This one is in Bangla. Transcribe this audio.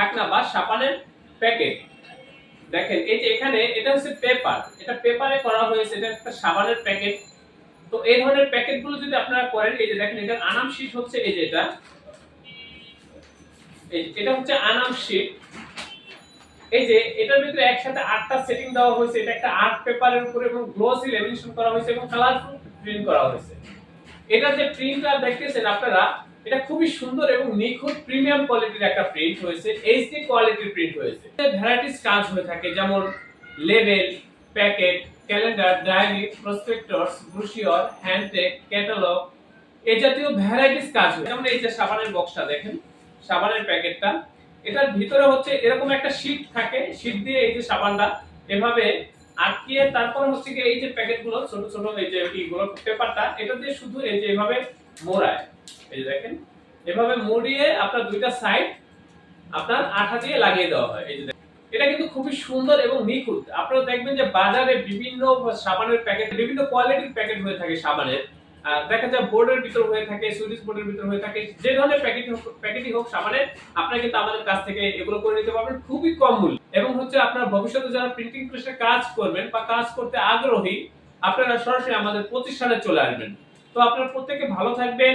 ঢাকনা বা সাবানের প্যাকেট দেখেন, এই যে এখানে এটা হচ্ছে পেপার এটা পেপারে করা হয়েছে, এটা একটা সাবানের প্যাকেট তো এই ধরনের প্যাকেটগুলো যদি আপনারা করেন, এই যে দেখেন, এটার আনাম শীট হচ্ছে এই যে এটা। এটা হচ্ছে আনাম শীট এই যে, এটার ভিতরে একসাথে আটটা সেটিং দেওয়া হয়েছে। এটা একটা আর্ট পেপারের উপরে এবং গ্লোসি লেমিনেশন করা হয়েছে এবং কালারফুল প্রিন্ট করা হয়েছে। এটা যে প্রিন্টটা দেখতেছেন আপনারা এটা খুবই সুন্দর এবং নিখুঁত প্রিমিয়াম কোয়ালিটির একটা প্রিন্ট হয়েছে এইচডি কোয়ালিটির প্রিন্ট হয়েছে। ভ্যারাইটিস কাজ হয়ে থাকে, যেমন label packet calendar diary prospectus brochure hand tag catalogue এই জাতীয় ভ্যারাইটিস কাজ হয় যেমন এই যে সাবানের বক্সটা দেখেন, সাবানের প্যাকেটটা এটার ভিতরে হচ্ছে এরকম একটা শীট থাকে শীট দিয়ে এই যে সাবানটা এভাবে আটকিয়ে তারপর হচ্ছে এই যে প্যাকেটগুলো ছোট ছোট এই যে ইগুলো পেপারটা এটা দিয়ে শুধু এই যে এভাবে মোড়ায়। এই দেখেন, এভাবে মুড়িয়ে আপনার দুইটা সাইড আপনার আঠা দিয়ে লাগিয়ে দেওয়া হয়। এই যে। এটা কিন্তু খুবই সুন্দর এবং নিখুঁত। আপনারা দেখবেন যে বাজারে বিভিন্ন সাবানের প্যাকেট বিভিন্ন কোয়ালিটির প্যাকেট হয়ে থাকে সাবানের। দেখা যায় বোর্ডের ভিতর হয়ে থাকে সুইচ বোর্ডের ভিতর হয়ে থাকে, যে ধরনের প্যাকেট প্যাকেটই হোক সাবানের, আপনারা কিন্তু আমাদের কাছ থেকে এগুলো করে নিতে পারবেন খুবই কম মূল্য। এবং হচ্ছে আপনার ভবিষ্যতে যারা প্রিন্টিং প্রেসে কাজ করবেন বা কাজ করতে আগ্রহী, আপনারা সরাসরি আমাদের প্রতিষ্ঠানে চলে আসবেন। তো আপনারা প্রত্যেকে ভালো থাকবেন